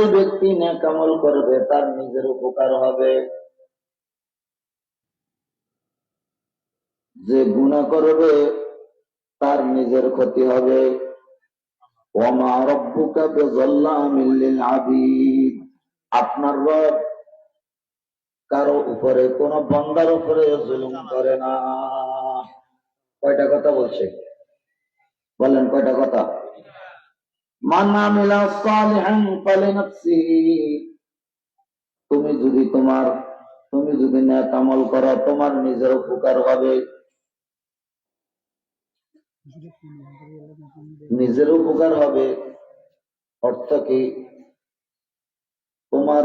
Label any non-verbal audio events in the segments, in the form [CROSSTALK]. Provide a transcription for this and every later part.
যে ব্যক্তি নেকামল করবে, তার নিজের উপকার হবে। যে গুণা করবে, তার নিজের ক্ষতি হবে। আপনার রব কারও উপরে, কোন বন্দার উপরে জুলুম করে না। কয়টা কথা বলছে? বলেন কয়টা কথা মান আমিলা সালিহান ফালিনাফসিহি তুমি যদি তোমার, তুমি যদি ন্যাক আমল করো, তোমার নিজের উপকার হবে। নিজের উপকার হবে। অর্থ কি? তোমার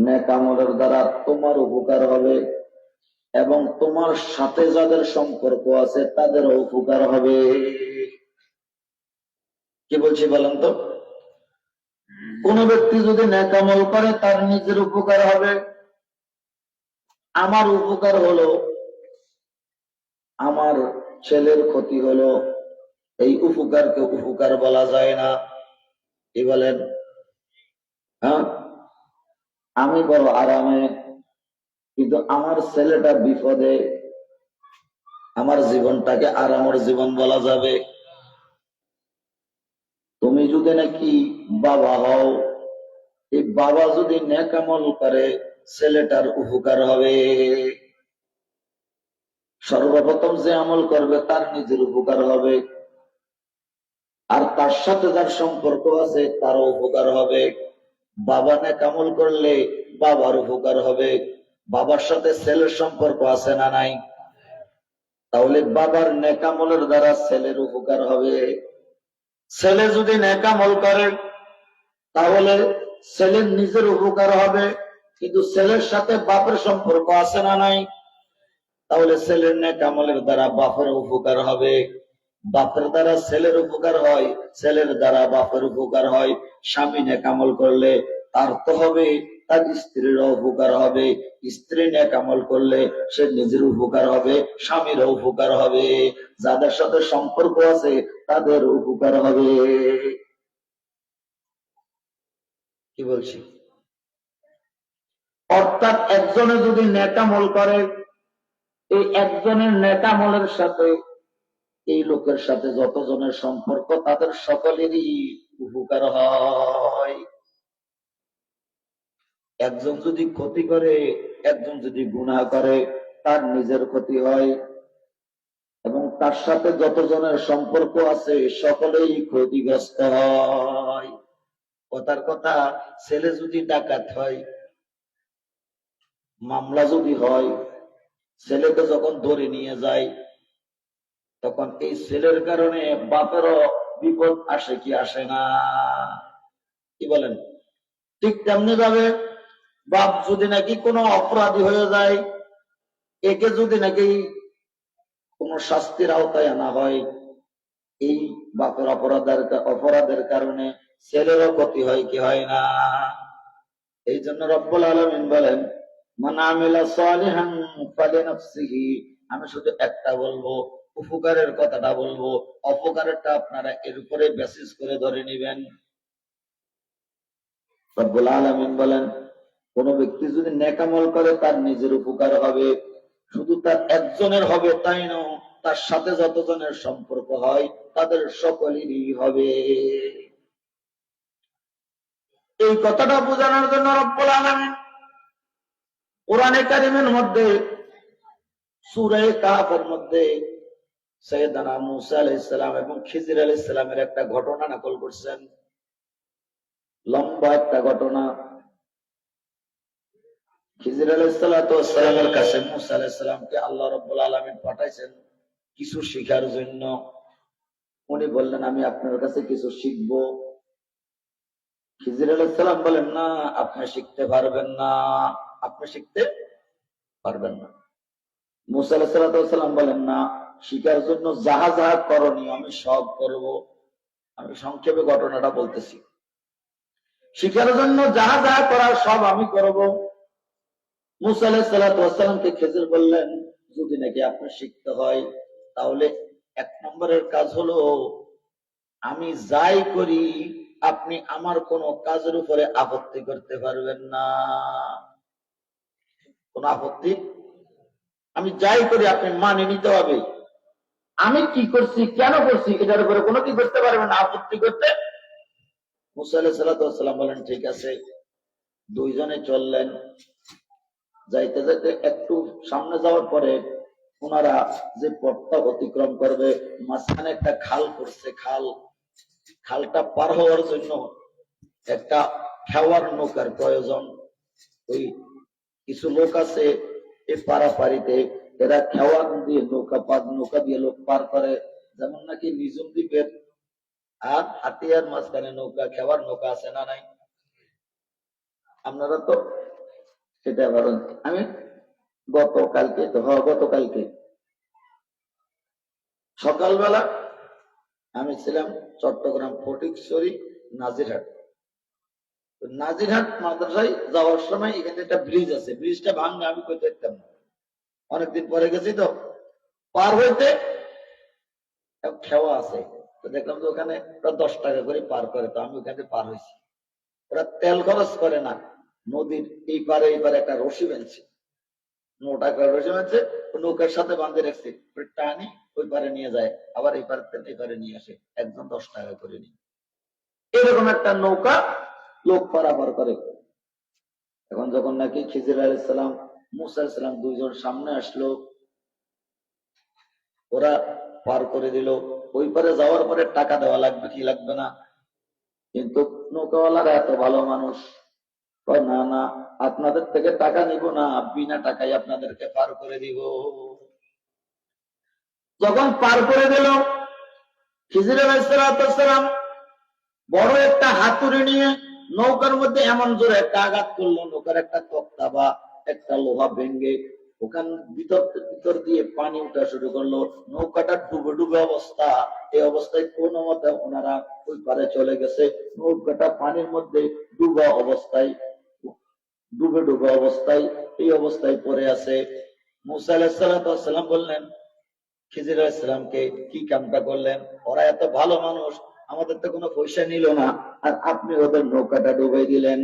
ন্যাক দ্বারা তোমার উপকার হবে এবং তোমার সাথে যাদের সম্পর্ক আছে, তাদেরও উপকার হবে। কি বলছি বলেন তো? কোন ব্যক্তি যদি ন্যাকামল করে, তার নিজের উপকার হবে। আমার উপকার হলো, আমার ছেলের ক্ষতি হলো। এই উপকারকে উপকার বলা যায় না। কি বলেন? হ্যাঁ? আমি বড় আরামে, কিন্তু আমার ছেলেটা বিপদে, আমার জীবনটাকে আরামের জীবন বলা যাবে। যদি নাকি, বাবা হও। এই বাবা যদি নেকামল করে, ছেলেটার উপকার হবে। সর্বপ্রথম যে আমল করবে, তার নিজের উপকার হবে। আর তার সাথে যার সম্পর্ক আছে, তারও উপকার হবে। বাবা নেকামল করলে বাবার উপকার হবে। বাবার সাথে ছেলের সম্পর্ক আছে না নাই? তাহলে বাবার নেকামলের দ্বারা ছেলের উপকার হবে। ছেলে যদি নেকামল করে, তাহলে ছেলের নিজের উপকার হবে। কিন্তু ছেলের সাথে বাপের সম্পর্ক আছে না নাই? তাহলে ছেলের নেকামলের দ্বারা বাপের উপকার হবে। বাপের দ্বারা ছেলের উপকার হয়, ছেলের দ্বারা বাপের উপকার হয়। স্বামী নেকামল করলে তার তো হবে তার স্ত্রীর উপকার হবে। স্ত্রী নেকামল করলে সে নিজের উপকার হবে স্বামীর উপকার হবে। যাদের সাথে সম্পর্ক আছে, তাদের উপকার হবে। কি বলছি? অর্থাৎ একজনে যদি নেকামল করে, এই একজনের নেকামলের সাথে, এই লোকের সাথে যতজনের সম্পর্ক, তাদের সকলেরই উপকার হয়। একজন যদি ক্ষতি করে, একজন যদি গুনাহ করে, তার নিজের ক্ষতি হয়। এবং তার সাথে যতজনের সম্পর্ক আছে, সকলেই ক্ষতিগ্রস্ত হয়। কথার কথা, ছেলে যদি ডাকাত হয়, মামলা যদি হয় ছেলেকে যখন ধরে নিয়ে যায়, তখন এই ছেলের কারণে বাপেরও বিপদ আসে কি আসে না? কি বলেন? ঠিক তেমনি ভাবে বাপ যদি নাকি কোনো অপরাধী হয়ে যায়, একে যদি নাকি কোন শাস্তির আওতায় আনা হয়, এই বাপের অপরাধের অপরাধের কারণে ছেলেরও ক্ষতি হয় কি হয় না? এই জন্য রব্বুল আলমিন বলেন আমি শুধু একটা বলব, উপকারের কথাটা বলব, অপকারেরটা আপনারা এর উপরে বেসিস করে ধরে নেবেন। রব্বুল আলমিন বলেন কোন ব্যক্তি যদি নেকামল করে, তার নিজের উপকার হবে। শুধু তার একজনের হবে তাই নয় তার সাথে যতজনের সম্পর্ক হয়, তাদের সকলেরই হবে। এই কথাটা বোঝানোর জন্য রব্বুল আলমিন কোরআনে কারিমের মধ্যে, সুরে কাহাফের মধ্যে সৈয়দানা মুসা আলাইসালাম এবং খিজির আলাইসালামের একটা ঘটনা নকল করছেন। লম্বা একটা ঘটনা। খিজির কাছে মুসা আল্লাহ রব্বুল আলমিন পাঠাইছেন কিছু শিখার জন্য। উনি বললেন, আমি আপনার কাছে কিছু শিখব। খিজির বলেন, না, আপনি শিখতে পারবেন না। আপনি শিখতে পারবেন না। মুসা বলেন, না জন্য যাহা যাহা করণীয় আমি সব করব। আমি সংক্ষেপে ঘটনাটা বলতেছি। শিকার জন্য যাহা যাহা করার সব আমি করব। মুসা আলাহিসাল্লামকে খেজুর বললেন, যদি নাকি আপনার শিখতে হয়, তাহলে এক নম্বরের কাজ হলো, আমি যাই করি, আপনি আমার কোনো কাজের উপরে আপত্তি করতে পারবেন না। কোন আপত্তি? আমি যাই করি, আপনি মানে নিতে হবে। আমি কি করছি, কেন করছি, এটার উপরে কোনো কি করতে পারবেন না, আপত্তি করতে? মুসা আলাহ সাল্লাম বলেন ঠিক আছে। দুইজনে চললেন। যাইতে যাইতে একটু সামনে যাওয়ার পরে ওনারা যে পথটা অতিক্রম করবে, মাঝখানে একটা খাল করছে খাল, খালটা পার হওয়ার জন্য একটা খেওয়ার নৌকার প্রয়োজন। ওই কিছু লোক আছে এই পারাপারিতে, এরা খেওয়ার দিয়ে নৌকা পার, নৌকা দিয়ে লোক পার করে। যেমন নাকি নিজম দ্বীপের আর হাতিয়ার মাঝখানে নৌকা খেওয়ার নৌকা আছে না নাই? আপনারা তো সেটা বলেন আমি গতকালকে, তো হ্যাঁ গতকালকে। সকালবেলা আমি ছিলাম চট্টগ্রাম ফটিকছড়ি নাজিরহাট। নাজিরহাট মাদ্রাসায় যাওয়ার সময় এখানে একটা ব্রিজ আছে। ব্রিজটা ভাঙলে আমি কইতে পারতাম না। অনেকদিন পরে গেছি তো। পার হইতে খেওয়া আছে। তো দেখলাম যে ওখানে ওরা দশ টাকা করে পার করে, তো আমি ওখানে পার হয়েছি ওরা তেল খরচ করে না। নদীর এই পারে এই পারে একটা রশি বেঁধছে। নৌটা করে রশি বেঁধছে, নৌকার সাথে বাঁধে রাখছে। টানি ওই পারে নিয়ে যায়, আবার এই পারে এই পারে নিয়ে আসে। একজন দশ টাকা করে নিয়ে। এরকম একটা নৌকা লোক পারাপার করে। এখন যখন নাকি খিজির আলাইসালাম মুসা আলাইসালাম দুইজন সামনে আসলো, ওরা পার করে দিল। ওই পারে যাওয়ার পরে টাকা দেওয়া লাগবে কি লাগবে না? কিন্তু নৌকাওয়ালারা এত ভালো মানুষ না না, আপনাদের থেকে টাকা নিব না, বিনা টাকায় আপনাদেরকে পার করে দিব। যখন পার করে দিল বড় একটা হাতুড়ি নিয়ে নৌকার মধ্যে এমন জোরে একটা আঘাত করল, নৌকার একটা তক্তা বা একটা লোহা ভেঙ্গে ওখান ভিতর ভিতর দিয়ে পানি উঠা শুরু করল। নৌকাটা ডুবে ডুবে অবস্থা। এই অবস্থায় কোন মতে ওনারা ওই পারে চলে গেছে। নৌকাটা পানির মধ্যে ডুবা অবস্থায় ডুবে ডুবে অবস্থায়, এই অবস্থায় পড়ে আছে। মুসা আলাহিসাল্লাম বললেন, খিজির আলাহিসামকে কি কামটা করলেন? ওরা এত ভালো মানুষ, আমাদের তো কোনো পয়সা নিল না, আর আপনি ওদের নৌকাটা ডুবাই দিলেন।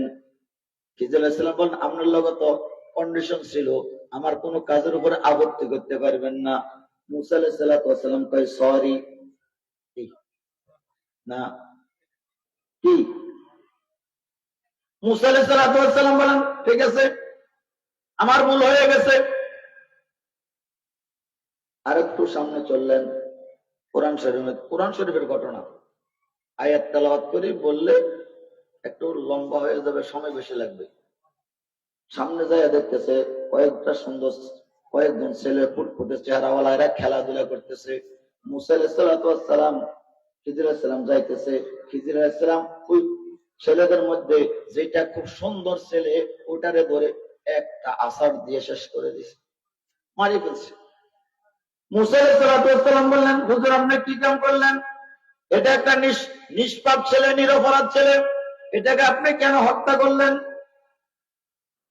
খিজির আলাহিসাম বলেন আপনার লগে তো কন্ডিশন ছিল, আমার কোনো কাজের উপরে আপত্তি করতে পারবেন না। মুসা আলাহিসাল্লাম কয় সরি না। কি? মুসা আলাহিসাল্লাম বলেন, ঠিক আছে, আমার ভুল হয়ে গেছে। আরেকটু সামনে চললেন কোরআন শরীফের কোরআন শরীফের ঘটনা। আয়াত তালাবাত করে, বললে একটু লম্বা হয়ে যাবে, সময় বেশি লাগবে। সামনে যাইয়া দেখতেছে, কয়েকটা সুন্দর, কয়েকজন ছেলে ফুটফুটে চেহারাওয়ালা এরা খেলাধুলা করতেছে। মুসাইসালাম খিজির সালাম যাইতেছে। খিজির সালাম ওই ছেলেদের মধ্যে যেটা খুব সুন্দর ছেলে, ওটারে ধরে একটা আসার দিয়ে শেষ করে দিছে। মারি ফেলছে। মুসাইসালাম বললেন, হুজুর, আপনি কি কাম করলেন? এটা একটা নিষ্পাপ ছেলে, নিরপরাধ ছেলে। এটাকে আপনি কেন হত্যা করলেন?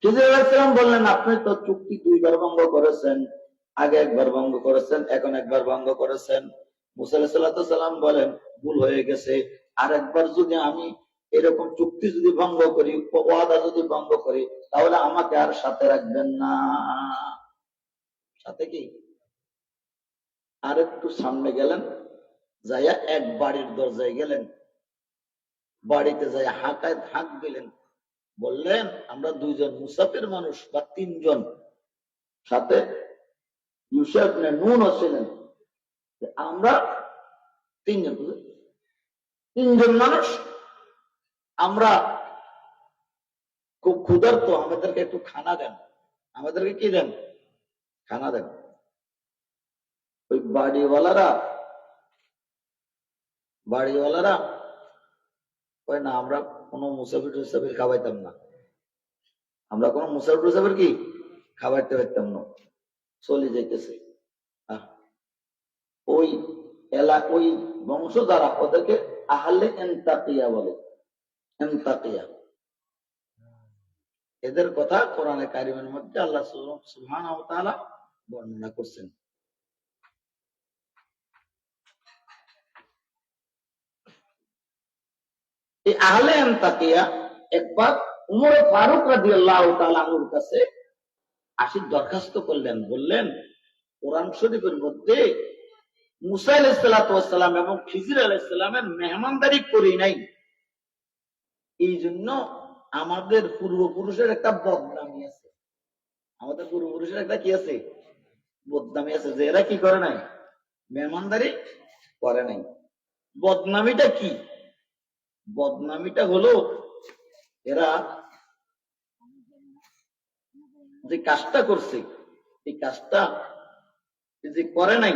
খিজিরাম বললেন, আপনি তো চুক্তি দুইবার ভঙ্গ করেছেন, আগে একবার ভঙ্গ করেছেন, এখন একবার ভঙ্গ করেছেন। মুসাল্লাম বলেন, ভুল হয়ে গেছে। আর একবার যদি আমি এরকম চুক্তি যদি ভঙ্গ করি ওয়াদা যদি ভঙ্গ করি, তাহলে আমাকে আর সাথে রাখবেন না। সাথে কি? আর একটু সামনে গেলেন, যাইয়া এক বাড়ির দরজায় গেলেন। বাড়িতে যাই হাঁকায় হাঁক দিলেন। বললেন, আমরা দুইজন মুসাফির মানুষ বা তিনজন। সাথে ইউসেফ নে নুন ছিলেন। আমরা তিনজন তিনজন মানুষ আমরা খুব ক্ষুধার্ত, আমাদেরকে একটু খানা দেন। আমাদেরকে কি দেন? খানা দেন। ওই বাড়িওয়ালারা বাড়িওয়ালারা কয় না, আমরা কোনো মুসাফির টুসাফির খাওয়াইতাম না। আমরা কোনো মুসাফির টুসাফির কি? খাওয়াইতে পারতাম না। চলে যাইতেছে। ওই এলা, ওই বংশ দ্বারা ওদেরকে আহলে এন্তাকিয়া বলে। এদের কথা কোরআনে কারিমের মধ্যে আল্লাহ তাআলা বর্ণনা করছেন। আহলে তাকিয়া একবার উমর ফারুক রাজি আল্লাহ তালুর কাছে আসির দরখাস্ত করলেন, বললেন, কোরআন শরীফের মধ্যে মুসা আলাইসালাম এবং খিজির আলাইসালামের মেহমানদারি করি নাই। এই জন্য আমাদের পূর্বপুরুষের একটা বদনামি আছে। আমাদের পূর্বপুরুষের একটা কি আছে? বদনামি আছে যে এরা কি করে নাই? মেহমানদারি করে নাই। বদনামিটা কি? বদনামিটা হলো এরা যে কাজটা করছে, এই কাজটা যে করে নাই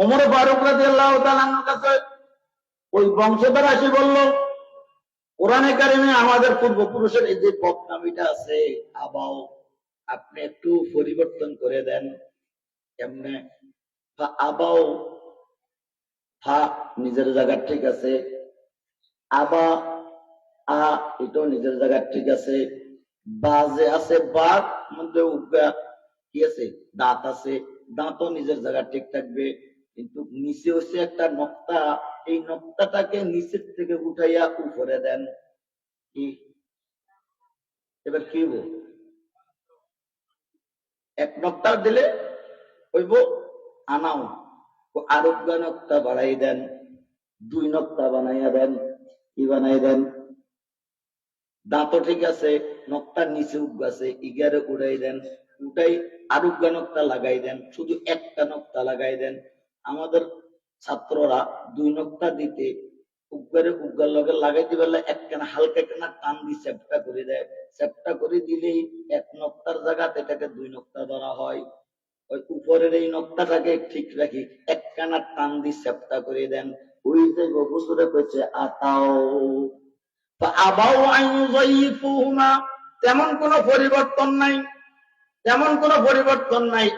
ওমর ফারুক রাজি আল্লাহ কাছে ওই বংশধর আসি বলল, কোরআনে কারিমে আমাদের পূর্বপুরুষের এই যে বদনামিটা আছে, আবাও আপনি একটু পরিবর্তন করে দেন। কেমনে? আবাও ফা নিজের জায়গা ঠিক আছে। আবা, আ, এটাও নিজের জায়গা ঠিক আছে। বা যে আছে, বা, মধ্যে কি আছে? দাঁত আছে। দাঁতও নিজের জায়গা ঠিক থাকবে। কিন্তু নিচে হচ্ছে একটা নক্তা। এই নক্তাটাকে নিচের থেকে উঠাইয়া উপরে দেন। কি? এবার কি হইব? এক নক্তা দিলে হইব আনাও আরোগ্য নক্তা বাড়াই দেন। দুই নক্তা বানাইয়া দেন। কি বানাই দেন? দাঁতও ঠিক আছে, নক্তার নিচে আছে, ইগারে উড়াই দেন। উঠাই আরোগ্য নক্তা লাগাই দেন। শুধু একটা নক্তা লাগাই দেন। আমাদের ছাত্ররা দুই নক্তা দিতে উগ্গারে উগ্গার লগে লাগাইতে পারলে একখানা হালকা একখানা টান দিয়ে চেপটা করে দেয়। চেপটা করে দিলেই এক নক্তার জায়গাতে এটাকে দুই নক্তা ধরা হয়। ওই উপরের এই নক্তাটাকে ঠিক রাখি, একখানা টান দিয়ে চেপটা করে দেন। ওই যে গবুসুরে কইছে, আতাও। আবাও আইনুজাইফুহুমা তেমন কোনো পরিবর্তন নাই। তেমন কোনো পরিবর্তন নাই।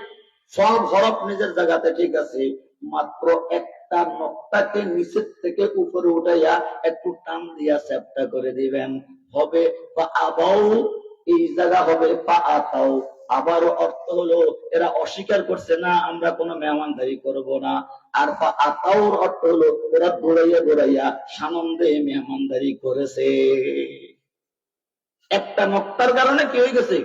সব হরফ নিজের জায়গাতে ঠিক আছে। মাত্র একটা নকটাকে নিচের থেকে উপরে উঠাইয়া একটু টান দিয়া চ্যাপটা করে দিবেন। হবে, বা আবাও এই জায়গা হবে পা আতাও আবারও অর্থ হলো, এরা অস্বীকার করছে, না, আমরা কোনো মেহমানদারি করব না আর পা আতাওর অর্থ হলো, এরা দৌড়াইয়া দৌড়াইয়া সানন্দে মেহমানদারি করেছে। একটা নকটার কারণে কি হয়ে গেছে?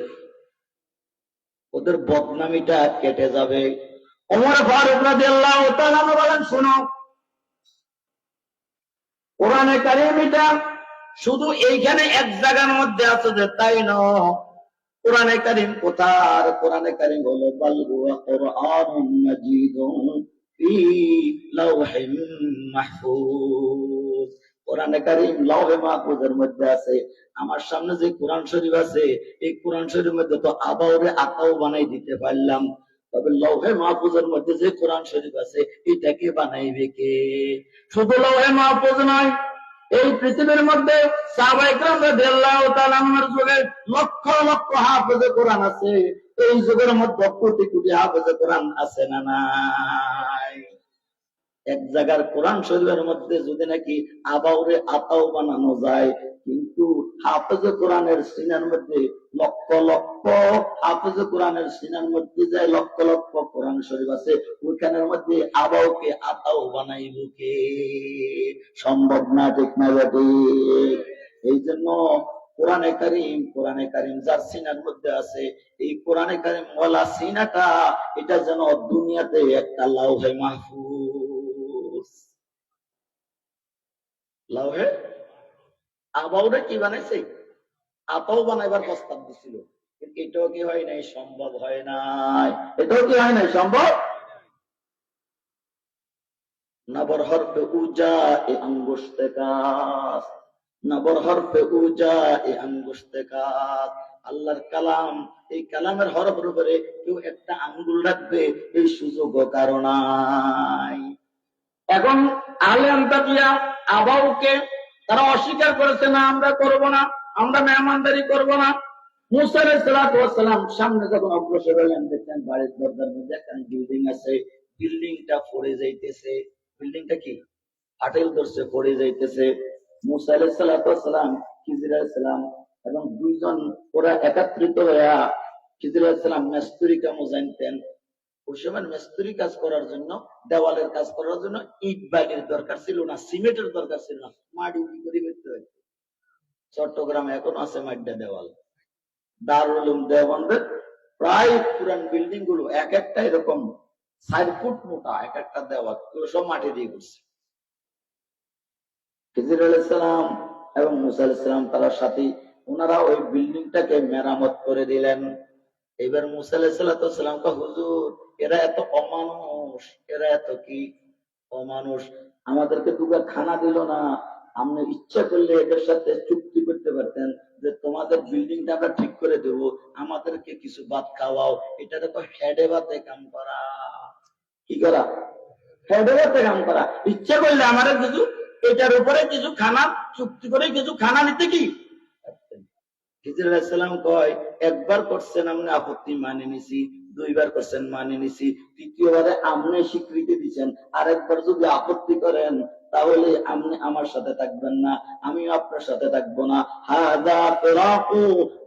ওদের বদনামিটা কেটে যাবে। ওমর ফারুক রাদিয়াল্লাহু তাআলা বলেন, শোনো, কোরআনে কারিমিটা শুধু এইখানে এক জায়গার মধ্যে আছে যে তাই ন কোরআনে কারিম কোথার কোরআনে কারিম হলো, বাল হুয়া কুরআনুন মাজিদুন ফি লাওহিম মাহফুজ। কোরআনে কারিম লাউহে মাহফুজের মধ্যে আছে, আমার সামনে যে কোরআন শরীফ আছে, এই কোরআন শরীফের মধ্যে তো আবাউরে আতাও বানাই দিতে পারলাম। তবে লৌহে মাহফুজের মধ্যে যে কোরআন শরীফ আছে এটাকে বানাইবে কে? শুধু লৌহে মাহফুজ নয়, এই পৃথিবীর মধ্যে যুগে লক্ষ লক্ষ হাফেজে কোরআন আছে। এই যুগের মধ্যে কোটি কোটি হাফেজে কোরআন আছে না নাই? এক জায়গার কোরআন শরীফের মধ্যে যদি নাকি আবাউরে আতাও বানানো যায়, কিন্তু হাফেজে কোরআনের সিনার মধ্যে লক্ষ লক্ষ, হাফেজে কোরআনের সিনার মধ্যে যায় লক্ষ লক্ষ কোরআন শরীফ আছে, ওইখানের মধ্যে আবাউকে আতাও বানাইব কে? সম্ভব না ঠিক না বেটি এই জন্য কোরআনে কারিম কোরআনে কারিম যার সিনার মধ্যে আছে, এই কোরআনে কারিম ওয়ালা সিনাটা, এটা যেন দুনিয়াতে একটা লাউহে মাহফুজ। লাউহে, আবাউরে কি বানাইছে? আতাও বানাইবার প্রস্তাব দিছিল। এটাও কি হয় নাই? সম্ভব হয় নাই। এটাও কি হয় নাই? সম্ভব? নবর হরফে উজা এ কাস নবর হরফে উজা এ কাস আল্লাহর কালাম, এই কালামের হরফের উপরে কেউ একটা আঙ্গুল রাখবে, এই সুযোগ কারও নাই। এখন আহলে আন্তাকিয়া আবাউকে তারা অস্বীকার করেছে, না, আমরা করব না, আমরা মেহমানদারি করব না। মুসা সালাম সামনে যখন অগ্রসর হলেন, দেখলেন বাড়ির দরজার মধ্যে একটা বিল্ডিং আছে। বিল্ডিংটা পড়ে যাইতেছে। বিল্ডিংটা কি? আটেল ধরছে, পড়ে যাইতেছে। মুসা আলাইসালাম খিজির আলাইসালাম এবং দুইজন ওরা একাত্রিত হইয়া খিজির আলাইসালাম মেস্তুরি কামও জানতেন। ওই সময় মেস্তুরি কাজ করার জন্য, দেওয়ালের কাজ করার জন্য ইট বালির দরকার ছিল না, সিমেন্টের দরকার ছিল না, মাটি করে করতে হইতো। চট্টগ্রামে এখন আছে মাড্ডা দেওয়াল। দারুল দেওবন্দের প্রায় পুরান বিল্ডিংগুলো এক একটা এরকম চার ফুট মোটা, এক একটা দেওয়াল সব মাটি দিয়ে করছে খিজির আলাইসালাম এবং মুসা আলাইসালাম তারা সাথে, ওনারা ওই বিল্ডিংটাকে মেরামত করে দিলেন। এবার মুসা আলাইসাল্লাম হুজুর এরা এত অমানুষ, এরা এত কি অমানুষ? আমাদেরকে দুবার খানা দিল না। আপনি ইচ্ছা করলে এদের সাথে চুক্তি করতে পারতেন যে তোমাদের বিল্ডিংটা আমরা ঠিক করে দেব, আমাদেরকে কিছু ভাত খাওয়াও। এটা দেখো হেডে ভাতে কাম করা। কি করা? হেডে ভাতে কাম করা। ইচ্ছা করলে আমাদের কিছু, এটার উপরে কিছু খানা, চুক্তি করে কিছু খানা নিতে কি? আলাইসালাম কয়, একবার করছেন আপনি আপত্তি মানে নিছি দুইবার করছেন মানে নিছি। তৃতীয়বারে আপনি স্বীকৃতি দিচ্ছেন আরেকবার যদি আপত্তি করেন, তাহলে আপনি আমার সাথে থাকবেন না আমি আপনার সাথে থাকব না। হাদা ফিরাকু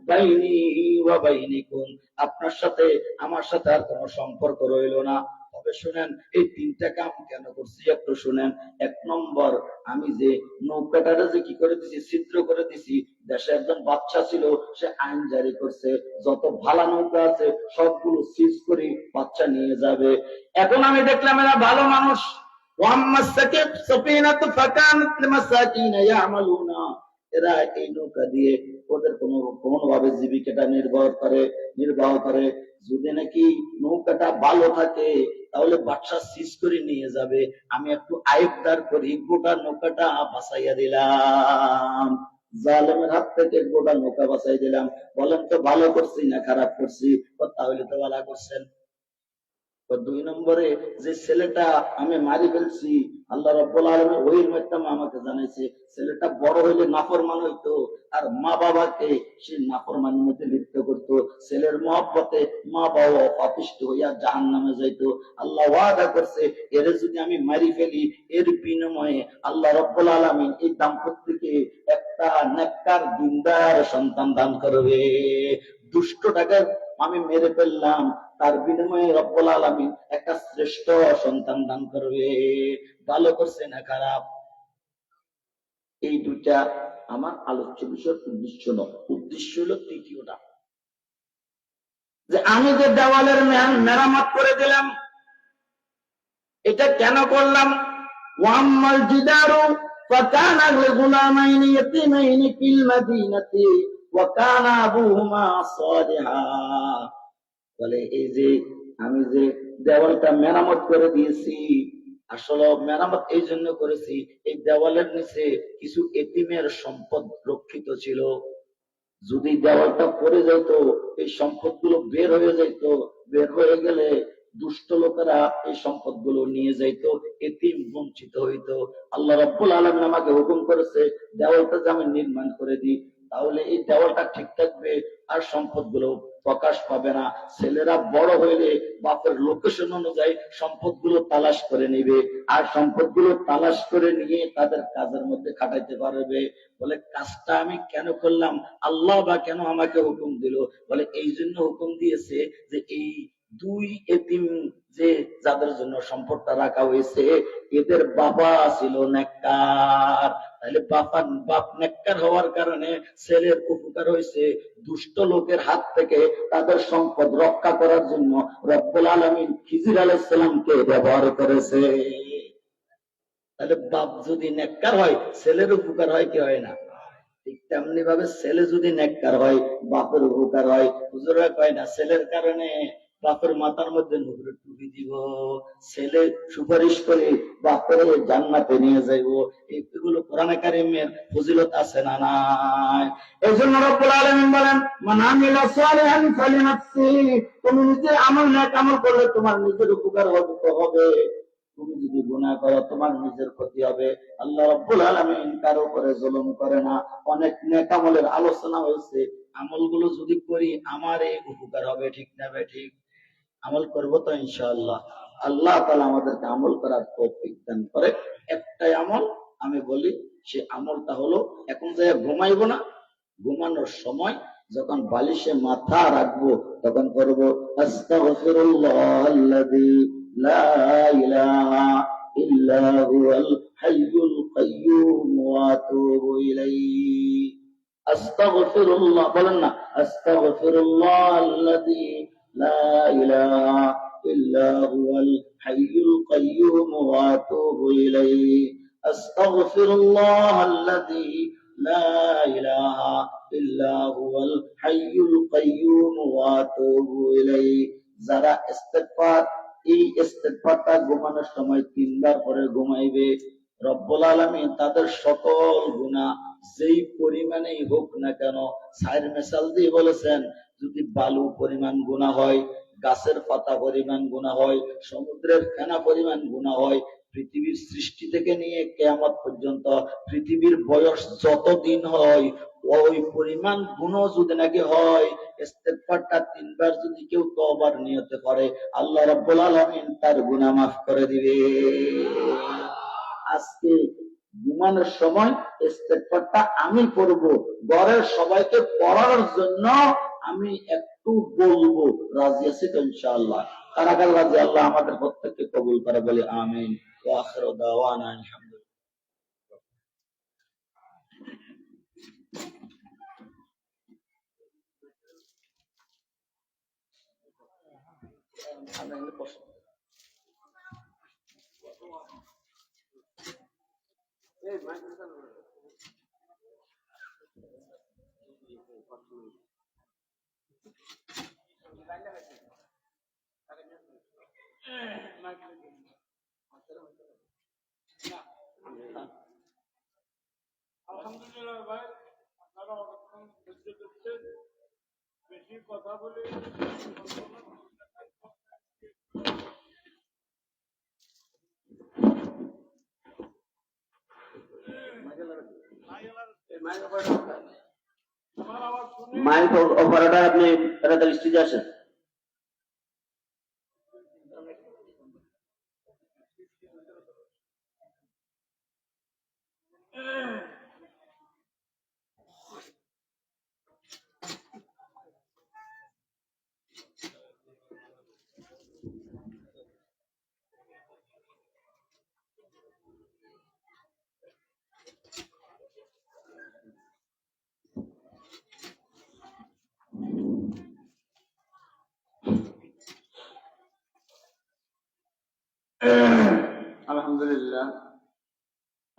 বাইনি ওয়া বাইনিকুম। আপনার সাথে, আমার সাথে আর কোনো সম্পর্ক রইল না। তবে শুনেন, এই তিনটা কাম কেন করছি একটু শুনেন। এক নম্বর, আমি যে নৌকাটারে যে কি করে দিছি, ছিদ্র করে দিছি, দেশে একজন বাচ্চা ছিল, সে আইন জারি করছে। যত ভালা নৌকা আছে, সবগুলো সিজ করে বাচ্চা নিয়ে যাবে। এখন আমি দেখলাম এরা ভালো মানুষ। এরা এই নৌকা দিয়ে ওদের কোন কোন ভাবে জীবিকাটা নির্ভর করে, নির্বাহ করে। যদি নাকি নৌকাটা ভালো থাকে তাহলে বাচ্চা সিজ করে নিয়ে যাবে। আমি একটু আয়বদার করি গোটা নৌকাটা বাঁচাইয়া দিলাম। জালেমের হাত থেকে গোটা নৌকা বাঁচাই দিলাম। বলেন তো ভালো করছি না খারাপ করছি? তাহলে তো ভালো করছেন। দুই নম্বরে যে ছেলেটা আমি মারি ফেলছি, আল্লাহ রব্বুল আলমের ওহির মাধ্যমে আমাকে জানাইছে, ছেলেটা বড় হইলে নাফরমান হইতো, আর মা বাবাকে সে নাফরমানের মধ্যে লিপ্ত করতো। ছেলের মহব্বতে মা বাবা পাপিষ্ট হইয়া জাহান নামে যাইতো। আল্লাহ ওয়াদা করছে, এর যদি আমি মারি ফেলি, এর বিনিময়ে আল্লাহ রব্বুল আলমিন এই দাম্পত্যকে একটা নেককার, দিনদার সন্তান দান করবে। দুষ্টটাকে আমি মেরে ফেললাম তার বিনিময়ে রব্বুল আলমিন একটা শ্রেষ্ঠ সন্তান দান করবে। ভালো করছে না খারাপ? এই দুইটা আমার আলোচ্য বিষয়ের উদ্দেশ্য নয় উদ্দেশ্য হলো তৃতীয়টা। যে আমি যে দেওয়ালের মেরাম- মেরামত করে দিলাম, এটা কেন করলাম? ওয়াম্মাল জিদারু লিগুলামাইনি ইয়াতীমাইনি ফিল মাদিনাতি ওয়া কানা আবুহুমা সালিহা। বলে, এই যে আমি যে দেওয়ালটা মেরামত করে দিয়েছি, আসলে মেরামত এই জন্য করেছি, এই দেওয়ালের নিচে কিছু এতিমের সম্পদ রক্ষিত ছিল। যদি দেওয়ালটা পড়ে যেত এই সম্পদগুলো বের হয়ে যেত বের হয়ে গেলে দুষ্ট লোকেরা এই সম্পদগুলো নিয়ে যাইত, এতিম বঞ্চিত হইতো। আল্লাহ রাব্বুল আলম আমাকে হুকুম করেছে, দেওয়ালটা যে আমি নির্মাণ করে দিই, তাহলে এই দেওয়ালটা ঠিক থাকবে আর সম্পদগুলো প্রকাশ পাবে না। ছেলেরা বড় হইলে বাপের লোকেশন অনুযায়ী সম্পদগুলো তালাশ করে নিবে। আর সম্পদগুলো তালাশ করে নিয়ে তাদের কাজের মধ্যে খাটাইতে পারবে। বলে, কাজটা আমি কেন করলাম? আল্লাহ বা কেন আমাকে হুকুম দিল? বলে এই জন্য হুকুম দিয়েছে যে এই দুই এতিম যে যাদের জন্য সম্পদটা রাখা হয়েছে, এদের বাবা ছিল নেককার। তাহলে বাবা বাপ নেককার হওয়ার কারণে ছেলের উপকার হয়েছে। দুষ্ট লোকের হাত থেকে তাদের সম্পদ রক্ষা করার জন্য রব্বুল আলমিন খিজির আলাইসালামকে ব্যবহার করেছে। তাহলে বাপ যদি নেককার হয়, ছেলের উপকার হয় কি হয় না? ঠিক তেমনি ভাবে ছেলে যদি নেককার হয়, বাপের উপকার হয়। হুজুরা কয় না, ছেলের কারণে বাপের মাথার মধ্যে নুপুরের টুপি দিব, ছেলে সুপারিশ করে বাপের জান্নাতে নিয়ে যাইব। এগুলো কোরআনে কারিমের ফজিলত আছে না নাই? এই জন্য রব্বুল আলামিন বলেন, মান আমিলা সালিহান ফালিনাফসি তুমি নিজে আমল না আমল করলে তোমার নিজের উপকার হবে তুমি যদি গুনাহ করো, তোমার নিজের ক্ষতি হবে। আল্লাহ রাব্বুল আলামিন কারও উপরে জুলুম করে না। অনেক নেক আমলের আলোচনা হয়েছে। আমলগুলো যদি করি, আমার এই উপকার হবে, ঠিক না ঠিক? আমল করব তো ইনশাআল্লাহ। আল্লাহ তাআলা আমাদেরকে আমল করার তৌফিক দান করে। একটাই আমল আমি বলি, সে আমলটা হলো এখন যে ঘুমাইবো না। ঘুমানোর সময় যখন বালিশে মাথা রাখব, তখন করব বলেন না আস্তাগফিরুল্লাহাল্লাযী লা ইলাহা ইল্লা হুয়াল হাইয়ুল কাইয়্যুম ওয়া আতুবু ইলাইহি আস্তাগফিরুল্লাহাল্লাযী لا إله إلا هو الحي القيوم واتوب إليه যারা ইস্তেগফার এই ইস্তেগফারটা ঘুমানোর সময় তিনবার পরে ঘুমাইবে রব্বুল আলামিন তাদের সকল গুনাহ যেই পরিমাণেই হোক না কেন সাইর মেসাল দিয়ে বলেছেন যদি বালু পরিমাণ গুনাহ হয়, গাছের পাতা পরিমাণ গুনাহ হয়, সমুদ্রের ফেনা পরিমাণ গুনাহ হয়, পৃথিবীর সৃষ্টি থেকে নিয়ে কেয়ামত পর্যন্ত পৃথিবীর বয়স যত দিন হয়, ওই পরিমাণ গুণ যদি নাকি হয়, ইস্তেগফারটা তিনবার যদি কেউ তওবার নিয়তে করে, আল্লাহ রাব্বুল তার মাফ করে দিবে। আজকে ঘুমানোর সময় ইস্তেকফারটা আমি করব ঘরের সবাইকে পড়ার জন্য আমি একটু বলব রাজি আছি তো ইনশাআল্লাহ কারাগার রাজি আল্লাহ আমাদের প্রত্যেককে কবুল করে বলে আমিন ওয়া আখিরু দাওয়ানা আলহামদুলিল্লাহ আমরা এগুলো পছন্দ আলহামদুলিল্লাহ ভাই আপনারা অনেকক্ষণ ধৈর্য ধরছেন। বেশি কথা বলে আমার আওয়াজ শুনে মাইক অপারেটর আপনি তাড়াতাড়ি স্টেজে আসেন [CLEARS THROAT] আলহামদুলিল্লাহ।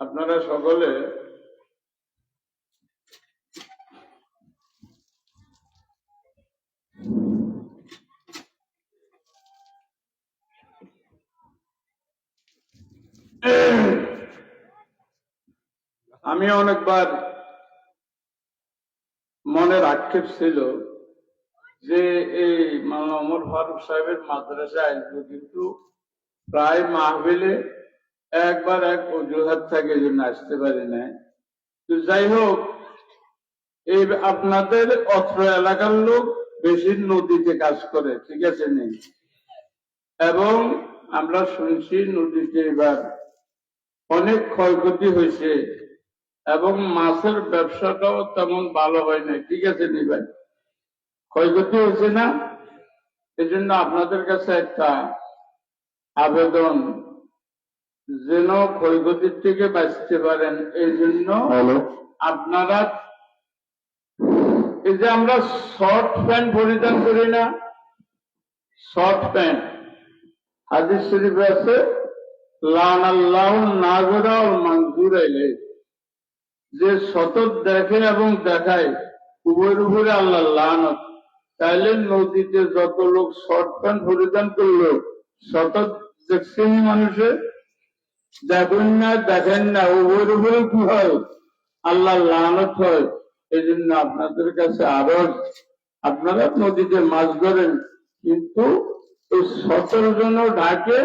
আপনারা সকলে আমি অনেকবার মনের আক্ষেপ ছিল যে এই মাওলানা ওমর ফারুক সাহেবের মাদ্রাসায় কিন্তু প্রায় মাহবিলে একবার এক অজুহাত থাকে জন্য আসতে পারি না তো যাই হোক, এই আপনাদের অত্র এলাকার লোক বেশি নদীতে কাজ করে, ঠিক আছে নেই এবং আমরা শুনছি নদীতে এবার অনেক ক্ষয়ক্ষতি হয়েছে, এবং মাছের ব্যবসাটাও তেমন ভালো হয় না ঠিক আছে নি ভাই? ক্ষয়ক্ষতি হয়েছে না? এই জন্য আপনাদের কাছে একটা আবেদন যেন ক্ষয়ক্ষতির থেকে বাঁচতে পারেন এই জন্য আপনারা এই যে আমরা শর্ট প্যান্ট পরিধান করি না শর্ট প্যান্ট। হাদিস শরীফ আছে যে সতত দেখে এবং দেখায় উভয়ের উপরে আল্লাহ লানত। তাইলে নদীতে যত লোক শর্ট প্যান্ট পরিধান করল শত দেখছেন মানুষে দেখেন না দেখেন না উপর কি হয়? আল্লাহ লানত হয়। এই জন্য আপনাদের কাছে আপনারা নদীতে মাছ ধরেন, কিন্তু ঢাকে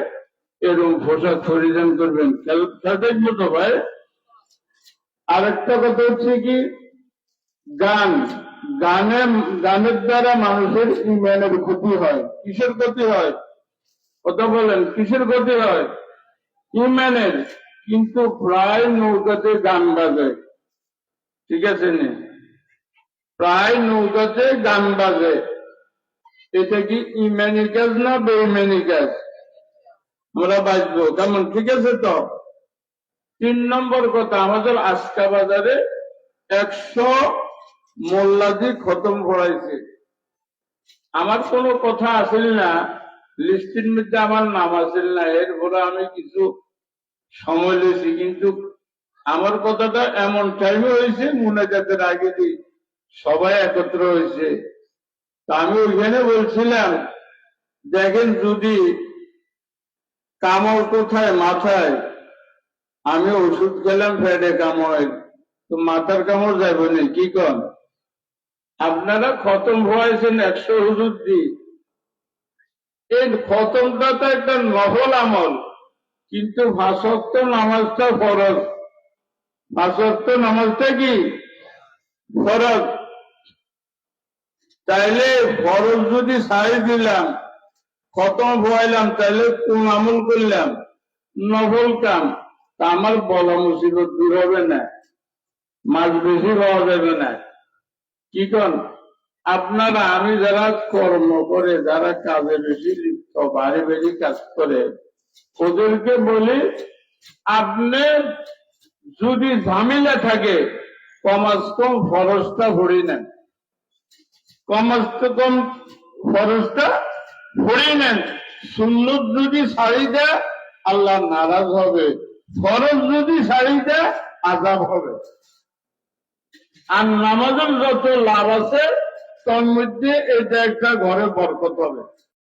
এরকম পোশাক পরিধান করবেন। ভাই, আরেকটা কথা হচ্ছে কি, গান, গানে, গানের দ্বারা মানুষের ক্ষতি হয়। কিসের ক্ষতি হয়? কথা বলেন, কিসের ক্ষতি হয়? ইমানের কিন্তু প্রায় নৌকাতে গান বাজে। ঠিক আছে নি? প্রায় নৌকাতে গান বাজে। এটা কি ইমানি কাজ না বেইমানি কাজ আমরা বাজবো। কেমন? ঠিক আছে তো? তিন নম্বর কথা, আমাদের আজকা বাজারে একশো মোল্লাদি খতম করাইছে। আমার কোনো কথা আসিল না। লিস্টের মধ্যে আমার নাম আসিল না, এরপরে আমি কিছু সময় লেছি, কিন্তু আমার কথাটা এমন টাইমে হয়েছে মুনাজাতের আগে দিয়ে সবাই একত্র হয়েছে। তা আমি ওইখানে বলছিলাম, দেখেন যদি কামড় কোথায়, মাথায়? আমি ওষুধ খেলাম ফেডে কামড়ের তো মাথার কামড় যাবে কি কন? আপনারা খতম হয়েছেন একশো হুজুর দি এই খতমটা তো একটা নফল আমল। কিন্তু ভাষক্ত নামাজটা ফরজ। ভাষক্ত নামাজটা কি? ফরজ। তাইলে ফরজ যদি সারি দিলাম, খতম ভয়াইলাম তাহলে কোন আমল করলাম? নফল কাম। তা আমার বলা মুসিবত দূর হবে না মাছ বেশি পাওয়া যাবে না। কি কন? আপনারা আমি যারা কর্ম করে, যারা কাজে বেশি লিপ্ত, বাড়ি বেশি কাজ করে, ওদেরকে বলি, আপনি যদি ঝামেলা থাকে, কমাস কম খরচটা ভরি নেন। কমাস কম খরচটা ভরি নেন। সুন্নত যদি শাড়ি দেয়, আল্লাহ নারাজ হবে। ফরজ যদি শাড়ি দেয় আজাব হবে। আর নামাজের যত লাভ আছে তার মধ্যে এটা একটা ঘরে বরকত হবে।